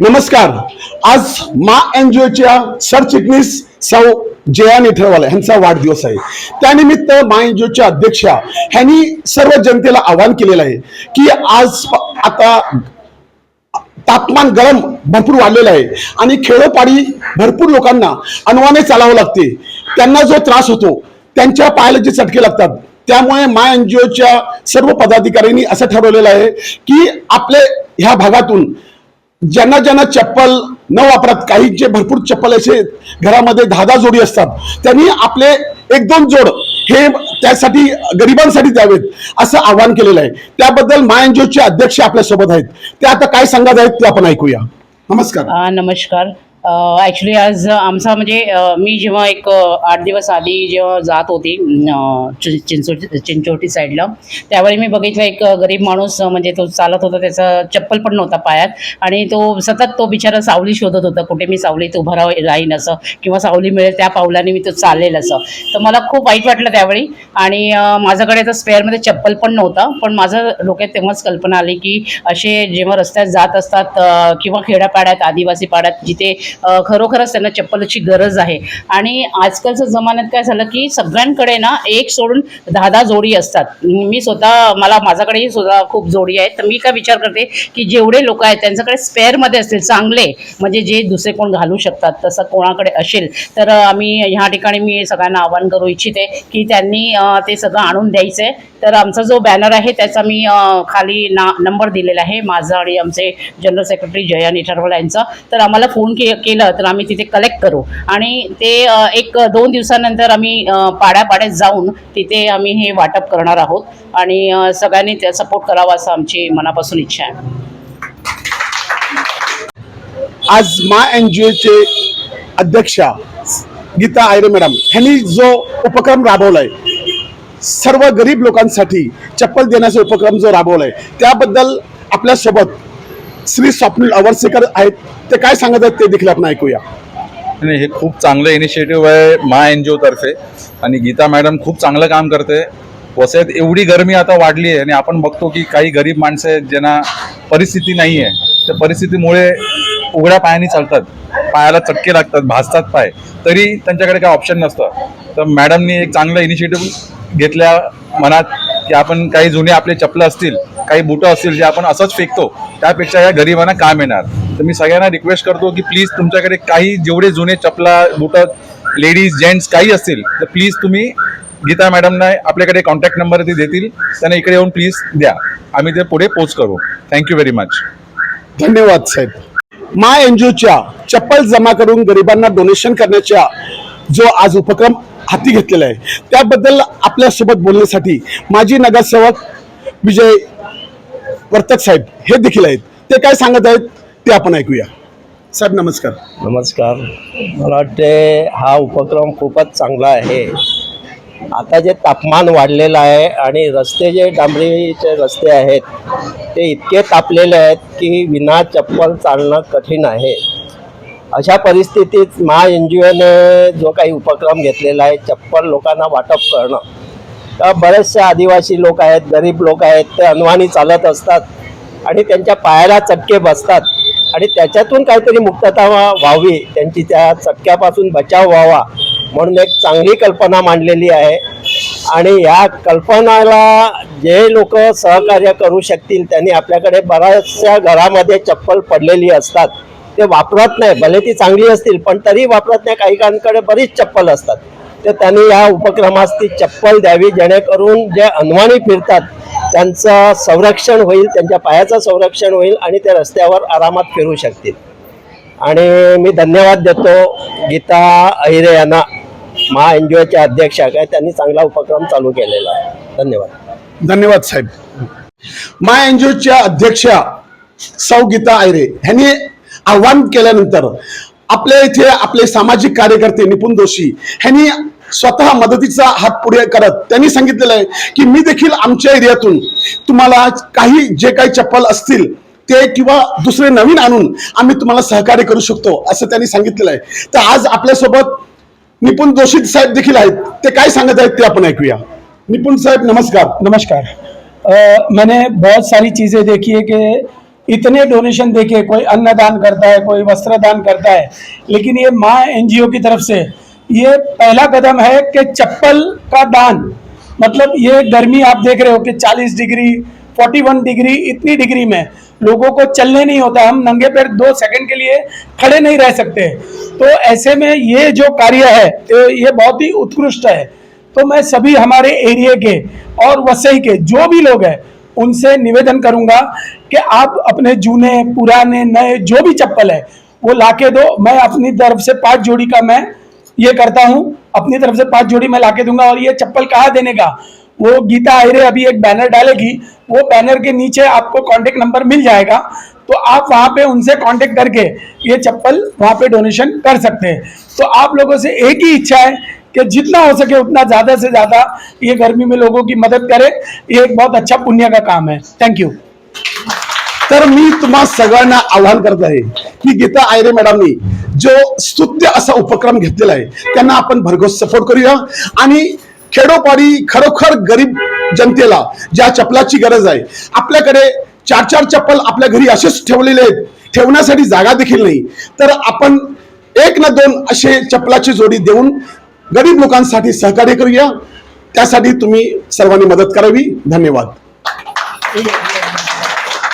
नमस्कार. आज मा एनजीओच्या सरचिटणीस सौ जया नेठरवाला यांचा वाढदिवस आहे. त्यानिमित्त मा एनजीओच्या अध्यक्षा ह्यांनी सर्व जनतेला आवाहन केलेलं आहे की आज आता तापमान गरम भरपूर वाढलेलं आहे आणि खेडोपाडी भरपूर लोकांना अनवाने चालावं लागते. त्यांना जो त्रास होतो त्यांच्या पायाला जे चटके लागतात त्यामुळे मा एनजीओच्या सर्व पदाधिकाऱ्यांनी असं ठरवलेलं आहे की आपले ह्या भागातून ज्यांना ज्यांना चप्पल न वापरत काही जे भरपूर चप्पल असे घरामध्ये दहा दहा जोडी असतात त्यांनी आपले एक दोन जोड हे त्यासाठी गरिबांसाठी द्यावेत असं आवाहन केलेलं आहे. त्याबद्दल माय एन जी अध्यक्ष आपल्यासोबत आहेत. ते आता काय सांगत आहेत ते आपण ऐकूया. नमस्कार. नमस्कार. ॲक्च्युली आज आमचा म्हणजे मी जेव्हा एक आठ दिवस आधी जेव्हा जात होती चि- चिंचोटी चिंचोटी साईडला त्यावेळी मी बघितलं एक गरीब माणूस म्हणजे तो चालत होता त्याचा चप्पल पण नव्हता पायात आणि तो सतत तो बिचारा सावली शोधत होता कुठे मी सावलीत उभं राह राहीन असं किंवा सावली मिळेल त्या पावलाने मी तो चालेल असं. तर मला खूप वाईट वाटलं त्यावेळी आणि माझ्याकडे तर स्पेअरमध्ये चप्पल पण नव्हता पण माझं डोक्यात तेव्हाच कल्पना आली की असे जेव्हा रस्त्यात जात असतात किंवा खेड्यापाड्यात आदिवासी पाड्यात जिथे खरोखरच त्यांना चप्पलची गरज आहे. आणि आजकालच्या जमान्यात काय झालं की सगळ्यांकडे ना एक सोडून दहा दहा जोडी असतात. मी स्वतः मला माझ्याकडेही सुद्धा खूप जोडी आहेत. तर मी काय विचार करते की जेवढे लोक आहेत त्यांच्याकडे स्पेअरमध्ये असतील चांगले म्हणजे जे दुसरे कोण घालू शकतात तसं कोणाकडे असेल तर आम्ही ह्या ठिकाणी मी सगळ्यांना आवाहन करू इच्छिते की त्यांनी ते सगळं आणून द्यायचं. आहे तर आमचा जो बॅनर आहे त्याचा मी खाली ना नंबर दिलेला आहे. माझा आणि आमचे जनरल सेक्रेटरी जया निठारवाला यांचा. तर आम्हाला फोन के केलं तर आम्ही तिथे कलेक्ट करू. आणि ते एक दोन दिवसानंतर आम्ही पाड्यापाड्यात जाऊन तिथे आम्ही हे वाटप करणार आहोत. आणि सगळ्यांनी त्या सपोर्ट करावा असं आमची मनापासून इच्छा आहे. आज मा एन जी ओचे अध्यक्षा गीता आयरे मॅडम ह्यांनी जो उपक्रम राबवलाय सर्व गरीब लोकांसाठी चप्पल देण्याचा उपक्रम जो राबवलाय त्याबद्दल आपल्यासोबत श्री स्वप्नील अवरसेकर आहेत. ते काय सांगत आहेत ते देखील आपण ऐकूया. आणि हे खूप चांगलं इनिशिएटिव्ह आहे मा एन जी ओतर्फे आणि गीता मॅडम खूप चांगलं काम करते. वसईत एवढी गरमी आता वाढली आहे आणि आपण बघतो की काही गरीब माणसं आहेत ज्यांना परिस्थिती नाही आहे. त्या परिस्थितीमुळे उघड्या पायाने चालतात. पायाला चटके लागतात भासतात पाय. तरी त्यांच्याकडे काय ऑप्शन नसतं. तर मॅडमनी एक चांगलं इनिशिएटिव्ह घेतल्या मनात की आपण काही जुने आपले चपलं असतील काही बुटं असतील जे आपण असंच फेकतो त्यापेक्षा या गरिबांना काम येणार. तर मी सगळ्यांना रिक्वेस्ट करतो की प्लीज तुमच्याकडे काही जेवढे जुने चपला बुटं लेडीज जेंट्स काही असतील तर प्लीज तुम्ही गीता मॅडमना आपल्याकडे कॉन्टॅक्ट नंबर ते देतील. त्यांना इकडे येऊन प्लीज द्या. आम्ही ते पुढे पोच करू. थँक्यू व्हेरी मच धन्यवाद साहेब. मा एन जी ओच्या चप्पल जमा करून गरिबांना डोनेशन करण्याच्या जो आज उपक्रम हाती घेतलेला आहे त्याबद्दल आपल्यासोबत बोलण्यासाठी माजी नगरसेवक विजय वर्तक साहेब हे देखील आहेत. ते काय सांगत आहेत ते आपण ऐकूया. साहेब नमस्कार. नमस्कार. मला वाटते हा उपक्रम खूपच चांगला आहे. आता जे तापमान वाढलेलं आहे आणि रस्ते जे डांबरीचे रस्ते आहेत ते इतके तापलेले आहेत की विना चप्पल चालणं कठीण आहे. अशा परिस्थितीत महा एन जी ओने जो काही उपक्रम घेतलेला आहे चप्पल लोकांना वाटप करणं बरेचसे आदिवासी लोक आहेत गरीब लोक आहेत ते अनवाणी चालत असतात आणि त्यांच्या पायाला चटके बसतात आणि त्याच्यातून काहीतरी मुक्तता व्हा- व्हावी त्यांची त्या चटक्यापासून बचाव व्हावा म्हणून एक चांगली कल्पना मांडलेली आहे. आणि या कल्पनाला जे लोक सहकार्य करू शकतील त्यांनी आपल्याकडे बऱ्याचशा घरामध्ये चप्पल पडलेली असतात. ते वापरत नाही भले ती चांगली असतील पण तरी वापरत नाही. काही काहींकडे बरीच चप्पल असतात. तर त्यांनी या उपक्रमास ती चप्पल द्यावी जेणेकरून जे अनवाणी फिरतात त्यांचं संरक्षण होईल त्यांच्या पायाचं संरक्षण होईल आणि ते रस्त्यावर आरामात फिरू शकतील. आणि मी धन्यवाद देतो गीता अहिरे यांना महा एन जी ओच्या अध्यक्षा काय त्यांनी चांगला उपक्रम चालू केलेला आहे. धन्यवाद. धन्यवाद साहेब. मा एन जी ओच्या अध्यक्षा सौ गीता आयरे ह्यांनी आव्हान केल्यानंतर आपल्या इथे आपले सामाजिक कार्यकर्ते निपुण जोशी ह्यांनी स्वतः मदतीचा हात पुढे करत त्यांनी सांगितलेलं आहे की मी देखील आमच्या एरियातून तुम्हाला काही जे काही चप्पल असतील ते किंवा दुसरे नवीन आणून आम्ही तुम्हाला सहकार्य करू शकतो असं त्यांनी सांगितलेलं आहे. तर आज आपल्यासोबत निपुण दोषी साहेब देखील आहेत. ते काय सांगत आहेत ते आपण ऐकूया. निपुण साहेब नमस्कार. नमस्कार. अ, मैंने बहुत सारी चीज़ें देखी है कि इतने डोनेशन देके कोई अन्नदान करता है, कोई वस्त्र दान करता है, लेकिन ये माँ एनजीओ की तरफ़ से, ये पहला कदम है कि चप्पल का दान मतलब ये गर्मी आप देख रहे हो कि 40 डिग्री 41 डिग्री, इतनी डिग्री में लोगों को चलने नहीं होता, हम नंगे पैर दो सेकंड के लिए खड़े नहीं रह सकते। तो ऐसे में ये जो कार्य है तो ये बहुत ही उत्कृष्ट है। तो मैं सभी हमारे एरिया के और वसई के, जो भी लोग हैं उनसे निवेदन करूँगा कि आप अपने जूने, पुराने, नए, जो भी चप्पल है, वो लाके दो। मैं अपनी तरफ़ से पाँच जोड़ी का मैं ये करता हूँ। अपनी तरफ़ से पाँच जोड़ी मैं लाके दूँगा और ये चप्पल कहाँ देने का? वो गीता आयरे अभी एक बैनर डालेगी। वो बैनर के नीचे आपको कांटेक्ट नंबर मिल जाएगा। तो आप वहाँ पे उनसे कांटेक्ट करके ये चप्पल वहाँ पे डोनेशन कर सकते हैं। तो आप लोगों से एक ही इच्छा है कि जितना हो सके उतना ज़्यादा से ज़्यादा ये गर्मी में लोगों की मदद करे। ये एक बहुत अच्छा पुण्य का काम है। थैंक यू तर मी तुम्हा सगळ्यांना आवाहन करत आहे की गीता आयरे मॅडमनी जो स्तुत्य असा उपक्रम घेतलेला आहे त्यांना आपण भरघोस सपोर्ट करूया. आणि खेडोपाडी खरोखर गरीब जनतेला ज्या चपलाची गरज आहे आपल्याकडे चार चार चप्पल आपल्या घरी असेच ठेवलेले आहेत ठेवण्यासाठी जागा देखील नाही. तर आपण एक ना दोन असे चपलाची जोडी देऊन गरीब लोकांसाठी सहकार्य करूया. त्यासाठी तुम्ही सर्वांनी मदत करावी. धन्यवाद.